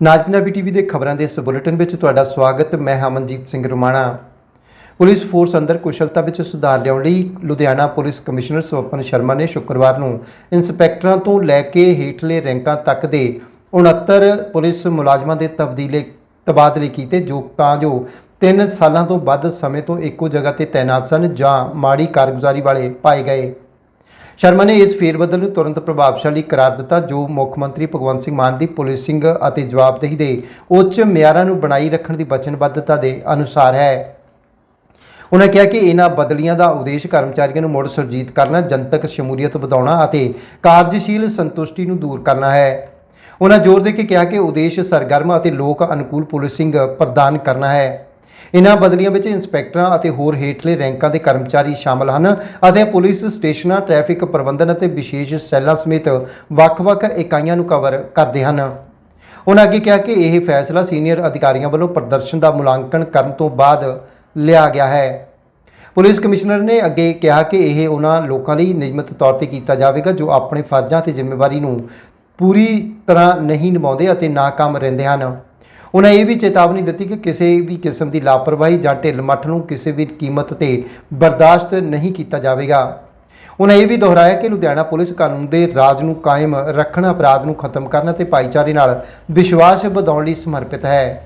ਨਾਜਨਾਬੀ TV ਦੇ ਖਬਰਾਂ ਦੇ ਇਸ ਬੁਲੇਟਿਨ ਵਿੱਚ ਤੁਹਾਡਾ ਸਵਾਗਤ, ਮੈਂ ਹਮਨਜੀਤ ਸਿੰਘ ਰਮਾਣਾ। ਪੁਲਿਸ ਫੋਰਸ ਅੰਦਰ ਕੁਸ਼ਲਤਾ ਵਿੱਚ ਸੁਧਾਰ ਲਿਆਉਣ ਲਈ ਲੁਧਿਆਣਾ ਪੁਲਿਸ ਕਮਿਸ਼ਨਰ ਸਵਪਨ ਸ਼ਰਮਾ ਨੇ ਸ਼ੁੱਕਰਵਾਰ ਨੂੰ ਇੰਸਪੈਕਟਰਾਂ ਤੋਂ ਲੈ ਕੇ ਹੇਠਲੇ ਰੈਂਕਾਂ ਤੱਕ ਦੇ 69 ਪੁਲਿਸ ਮੁਲਾਜ਼ਮਾਂ ਦੇ ਤਬਦੀਲੇ, ਤਬਾਦਲੇ ਕੀਤੇ, ਜੋ ਤਾਂ ਜੋ 3 ਸਾਲਾਂ ਤੋਂ ਵੱਧ ਸਮੇਂ ਤੋਂ ਇੱਕੋ ਜਗ੍ਹਾ ਤੇ ਤਾਇਨਾਤ ਸਨ ਜਾਂ ਮਾੜੀ ਕਾਰਗੁਜ਼ਾਰੀ ਵਾਲੇ ਪਾਏ ਗਏ। ਸ਼ਰਮਾ ਨੇ ਇਸ ਫੇਰਬਦਲ ਨੂੰ ਤੁਰੰਤ ਪ੍ਰਭਾਵਸ਼ਾਲੀ ਕਰਾਰ ਦਿੱਤਾ, ਜੋ ਮੁੱਖ ਮੰਤਰੀ ਭਗਵੰਤ ਸਿੰਘ ਮਾਨ ਦੀ ਪੁਲਿਸਿੰਗ ਅਤੇ ਜਵਾਬਦੇਹੀ ਦੇ ਉੱਚ ਮਿਆਰਾਂ ਨੂੰ ਬਣਾਈ ਰੱਖਣ ਦੀ ਵਚਨਬੱਧਤਾ ਦੇ ਅਨੁਸਾਰ ਹੈ। ਉਨ੍ਹਾਂ ਕਿਹਾ ਕਿ ਇਹਨਾਂ ਬਦਲੀਆਂ ਦਾ ਉਦੇਸ਼ ਕਰਮਚਾਰੀਆਂ ਨੂੰ ਮੁੜ ਸੁਰਜੀਤ ਕਰਨਾ, ਜਨਤਕ ਸ਼ਮੂਲੀਅਤ ਵਧਾਉਣਾ ਅਤੇ ਕਾਰਜਸ਼ੀਲ ਸੰਤੁਸ਼ਟੀ ਨੂੰ ਦੂਰ ਕਰਨਾ ਹੈ। ਉਨ੍ਹਾਂ ਜ਼ੋਰ ਦੇ ਕੇ ਕਿਹਾ ਕਿ ਉਦੇਸ਼ ਸਰਗਰਮ ਅਤੇ ਲੋਕ ਅਨੁਕੂਲ ਪੁਲਿਸਿੰਗ ਪ੍ਰਦਾਨ ਕਰਨਾ ਹੈ। ਇਨ੍ਹਾਂ ਬਦਲੀਆਂ ਵਿੱਚ ਇੰਸਪੈਕਟਰਾਂ ਅਤੇ ਹੋਰ ਹੇਠਲੇ ਰੈਂਕਾਂ ਦੇ ਕਰਮਚਾਰੀ ਸ਼ਾਮਲ ਹਨ ਅਤੇ ਪੁਲਿਸ ਸਟੇਸ਼ਨਾਂ, ਟ੍ਰੈਫਿਕ ਪ੍ਰਬੰਧਨ ਅਤੇ ਵਿਸ਼ੇਸ਼ ਸੈੱਲਾਂ ਸਮੇਤ ਵੱਖ-ਵੱਖ ਇਕਾਈਆਂ ਨੂੰ ਕਵਰ ਕਰਦੇ ਹਨ। ਉਹਨਾਂ ਅੱਗੇ ਕਿਹਾ ਕਿ ਇਹ ਫੈਸਲਾ ਸੀਨੀਅਰ ਅਧਿਕਾਰੀਆਂ ਵੱਲੋਂ ਪ੍ਰਦਰਸ਼ਨ ਦਾ ਮੁਲਾਂਕਣ ਕਰਨ ਤੋਂ ਬਾਅਦ ਲਿਆ ਗਿਆ ਹੈ। ਪੁਲਿਸ ਕਮਿਸ਼ਨਰ ਨੇ ਅੱਗੇ ਕਿਹਾ ਕਿ ਇਹ ਉਹਨਾਂ ਲੋਕਾਂ ਲਈ ਨਿਯਮਤ ਤੌਰ ਤੇ ਕੀਤਾ ਜਾਵੇਗਾ ਜੋ ਆਪਣੇ ਫਰਜ਼ਾਂ ਤੇ ਜ਼ਿੰਮੇਵਾਰੀ ਨੂੰ ਪੂਰੀ ਤਰ੍ਹਾਂ ਨਹੀਂ ਨਿਭਾਉਂਦੇ ਅਤੇ ਨਾਕਾਮ ਰਹਿੰਦੇ ਹਨ। ਉਹਨਾਂ ਇਹ ਵੀ ਚੇਤਾਵਨੀ ਦਿੱਤੀ ਕਿ ਕਿਸੇ ਵੀ ਕਿਸਮ ਦੀ ਲਾਪਰਵਾਹੀ ਜਾਂ ਢਿੱਲ ਮੱਠ ਨੂੰ ਕਿਸੇ ਵੀ ਕੀਮਤ ਤੇ ਬਰਦਾਸ਼ਤ ਨਹੀਂ ਕੀਤਾ ਜਾਵੇਗਾ। ਉਹਨਾਂ ਇਹ ਵੀ ਦੁਹਰਾਇਆ ਕਿ ਲੁਧਿਆਣਾ ਪੁਲਿਸ ਕਾਨੂੰਨ ਦੇ ਰਾਜ ਨੂੰ ਕਾਇਮ ਰੱਖਣਾ, ਅਪਰਾਧ ਨੂੰ ਖਤਮ ਕਰਨ ਅਤੇ ਭਾਈਚਾਰੇ ਨਾਲ ਵਿਸ਼ਵਾਸ ਵਧਾਉਣ ਲਈ ਸਮਰਪਿਤ ਹੈ।